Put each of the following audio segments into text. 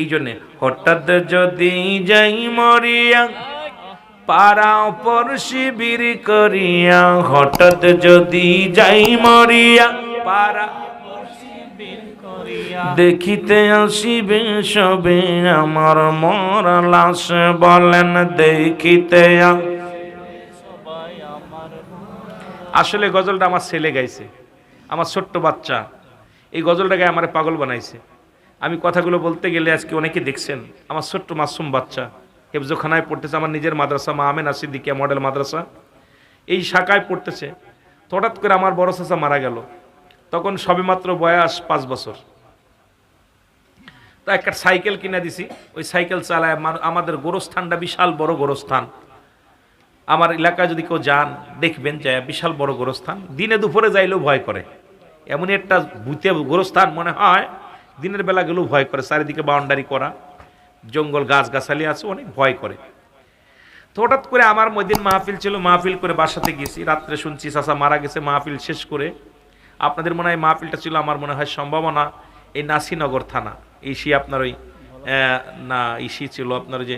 এই জন্যে হঠাৎ যদি যাই মরিয়া পারা অপর শিবির করিয়া, হঠাৎ যদি যাই মরিয়া পারা দেখিতে আসিবে সবে আমার মরা লাশ, বলেন দেখিতে আসলে গজলটা আমার ছেলে গাইছে, আমার ছোট্ট বাচ্চা, এই গজলটাকে আমার পাগল বানাইছে। আমি কথাগুলো বলতে গেলে আজকে অনেকে দেখছেন, আমার ছোট্ট মাসুম বাচ্চা, হেফজোখানায় পড়তেছে, আমার নিজের মাদ্রাসা, মা আমেন আসিদ্দিকিয়া মডেল মাদ্রাসা। এই শাখায় পড়তেছে হঠাৎ করে আমার বড় চাচা মারা গেল। তখন সবেমাত্র বয়স পাঁচ বছর। তা একটা সাইকেল কিনে দিছি, ওই সাইকেল চালায় আমাদের গোরস্থানটা বিশাল বড় গোরস্থান। আমার এলাকায় যদি কেউ যান, দেখবেন যে বিশাল বড় গোরস্থান। দিনে দুপুরে যাইলেও ভয় করে। এমনই একটা ভূতে গোরস্থান মনে হয় দিনের বেলা গেলেও ভয় করে, চারিদিকে বাউন্ডারি করা, জঙ্গল গাছ গাছালি আছে, অনেক ভয় করে। তো হঠাৎ করে আমার মদিন মাহফিল ছিল, মাহফিল করে বাসাতে গেছি, রাত্রে শুনছি চাষা মারা গেছে, মাহফিল শেষ করে। আপনাদের মনে হয় মাহফিলটা ছিল আমার মনে হয় সম্ভাবনা, এই নাসিনগর থানা ইসি আপনার ওই না ইসি ছিল আপনার যে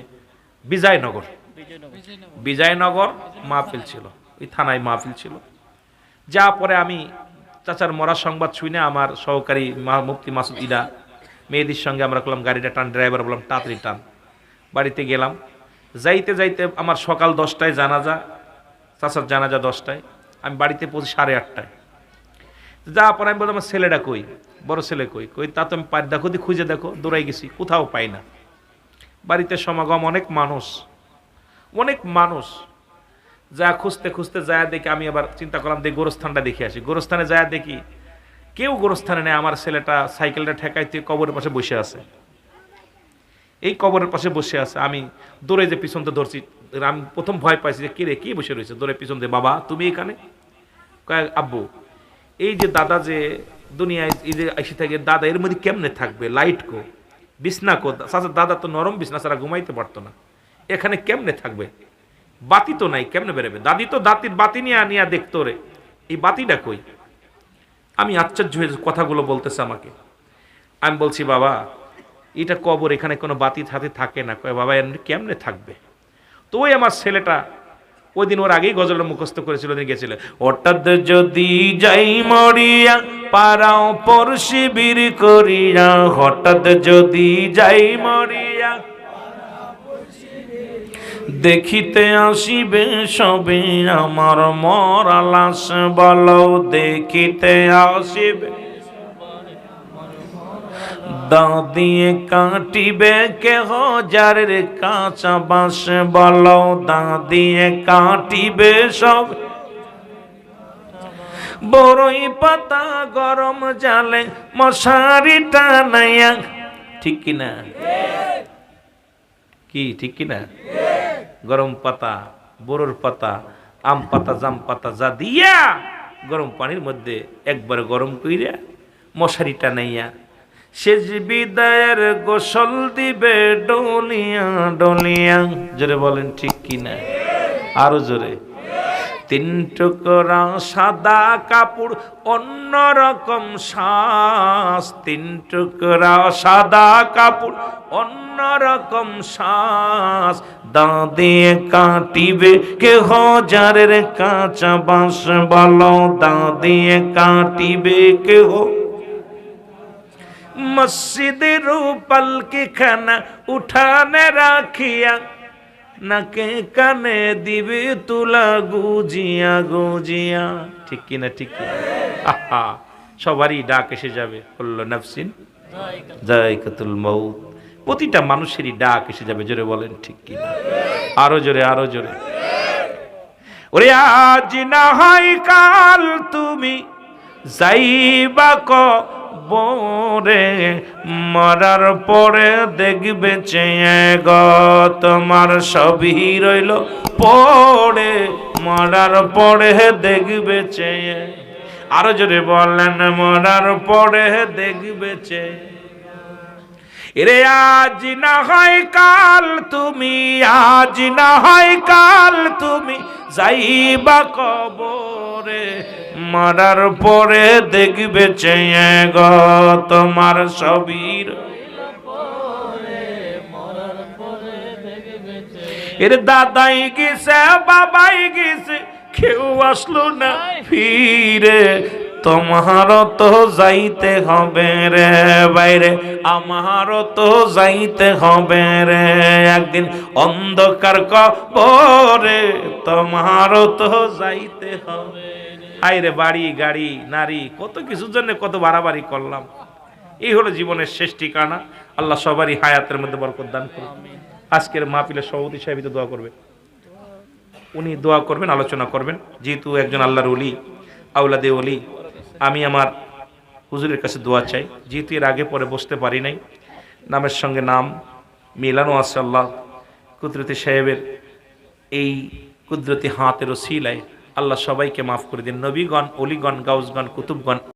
বিজয়নগর। বিজয়নগর। মাহফিল ছিল ওই থানায় মাহফিল ছিল। যা পরে আমি চাচার মরা সংবাদ শুনে আমার সহকারী মুফতি মাসুদ ইলা, মেয়েদের সঙ্গে আমরা করলাম গাড়িটা টান, ড্রাইভার বললাম, তাড়াতাড়ি টান। বাড়িতে গেলাম। যাইতে যাইতে আমার সকাল দশটায় জানাজা, চাচার জানাজা দশটায়, আমি বাড়িতে পৌঁছি সাড়ে আটটায়। যা পরে আমি বললাম, আমার ছেলেটা কই? বড় ছেলে কই? কই, তা তো আমি পাই দেখো দি খুঁজে দেখো, দৌড়াই গেছি, কোথাও পাই না। বাড়িতে সমাগম, অনেক মানুষ অনেক মানুষ। যা খুঁজতে খুঁজতে যায় দেখি, আমি আবার চিন্তা করলাম, দেখি গোরস্থানটা দেখে আসি। গোরস্থানে যায় দেখি, কেউ গোরস্থানে নেই, আমার ছেলেটা সাইকেলটা ঠেকাইতে কবরের পাশে বসে আছে। এই কবরের পাশে বসে আছে, আমি দৌড়ে যে পিছন তো ধরছি, আমি প্রথম ভয় পাইছি যে, কে রে, কে বসে রয়েছে? দৌড়ে পিছন দিয়ে, বাবা, তুমি এখানে? কয়, আব্বু, এই যে দাদা যে দুনিয়ায় এই যে এসে থাকে, দাদা, এর মধ্যে কেমনে থাকবে? লাইট কো? বিছনা কো? দাদা তো নরম বিছনা ছাড়া ঘুমাইতে পারতো না। এখানে কেমনে থাকবে? বাতি তো নাই, কেমনে বেরোবে? দাদি তো দাতির বাতি নিয়ে আনিয়া দেখতো রে এই বাতিটা কই? আমি আশ্চর্য হয়ে কথাগুলো বলতেছে আমাকে। আমি বলছি, বাবা, এটা কবর এখানে কোনো বাতি হাতে থাকে না। কয়, বাবা, এমনি কেমনে থাকবে? তো ওই আমার ছেলেটা, ওই দিন ওর আগেই গজলটা মুখস্থ করেছিল, ওদিন গেছিল। হঠাৎ যদি যাই মরিয়া পারাও পর শিবির করিয়া, হঠাৎ যদি যাই মরিয়া দেখিতে আসিবে সবে আমার মরা লাশ বলো দেখিতে আসিবে। দাও দিয়ে কাটিবে কেহ যারের কাঁচা বাঁশ, বলো দা দিয়ে কাটিবে সব। বড়ই পাতা গরম জালে মশারি টানাইয়া ঠিক কিনা? কি? ঠিক কিনা? গরম পাতা, বরোর পাতা, আম পাতা, জাম পাতা যা দিয়া গরম পানির মধ্যে একবার গরম কইরা মশারি টানাইয়া শেষ বিদায়ের গোসল দিবে ডলিয়া ডলিয়া। জোরে বলেন ঠিক কিনা? আরও জোরে। তিন টুকরা সাদা কাপড়, অন্য রকম শ্বাস তিন টুকরা সাদা কাপড়, অন্য রকম শ্বাস দা দিয়ে কাটিবে কে হজারের কাঁচা বাঁশ বলো। দা দিয়ে কাটিবে কেহ। মসজিদের পালকি খানা উঠানে রাখিয়া নাকে কানে দিবে তুলা গুজিয়া গুজিয়া। ঠিক কিনা ঠিক কিনা? আহা, সবারই ডাক এসে যাবে। বলল, নাফসিন জায়কাতুল মৌত প্রতিটা মানুষেরই ডাক এসে যাবে, জোরে বলেন, ঠিক কিনা? আরও জোরে আরও জোরে। ওরে, আজ না হয় কাল তুমি যাইবা কবরে মরার পরে দেখবে চেয়ে গ তোমার সবই রইল। পরে মরার পরে দেখবে চেয়ে। আরও জোরে বললেন, মরার পরে দেখবে চেয়ে। রে আজ না হয় কাল তুমি, আজ না হয় কাল তুমি যাইবা কবরে। মারার পরে দেখবে চেয়ে গ তোমার সবির এর দাদাই গিসে বাবাই গিসে কেউ আসলো না ফিরে। তোমারও তো যাইতে হবে রে বাইরে আমারও তো যাইতে হবে রে। একদিন অন্ধকার কবরে তোমারও তো যাইতে হবে আইরে বাড়ি গাড়ি নারী কত কিছুর জন্য কত বাড়াবাড়ি করলাম। এই হলো জীবনের শেষ ঠিকানা। আল্লাহ সবারই হায়াতের মধ্যে বরকত দান করুন। আজকের মাহফিলের সভাপতি সাহেব তো দোয়া করবে উনি দোয়া করবেন আলোচনা করবেন। যেহেতু একজন আল্লাহর অলি আউলাদে অলি আমি আমার হুজুরের কাছে দোয়া চাই। যেহেতু এর আগে পরে বসতে পারি নাই, নামের সঙ্গে নাম মিলানো আছে আল্লাহ কুদরতি সাহেবের এই কুদরতি হাতের শিলায় আল্লাহ সবাইকে মাফ করে দিন। নবীগণ, অলিগণ, গাউসগণ, কুতুবগণ।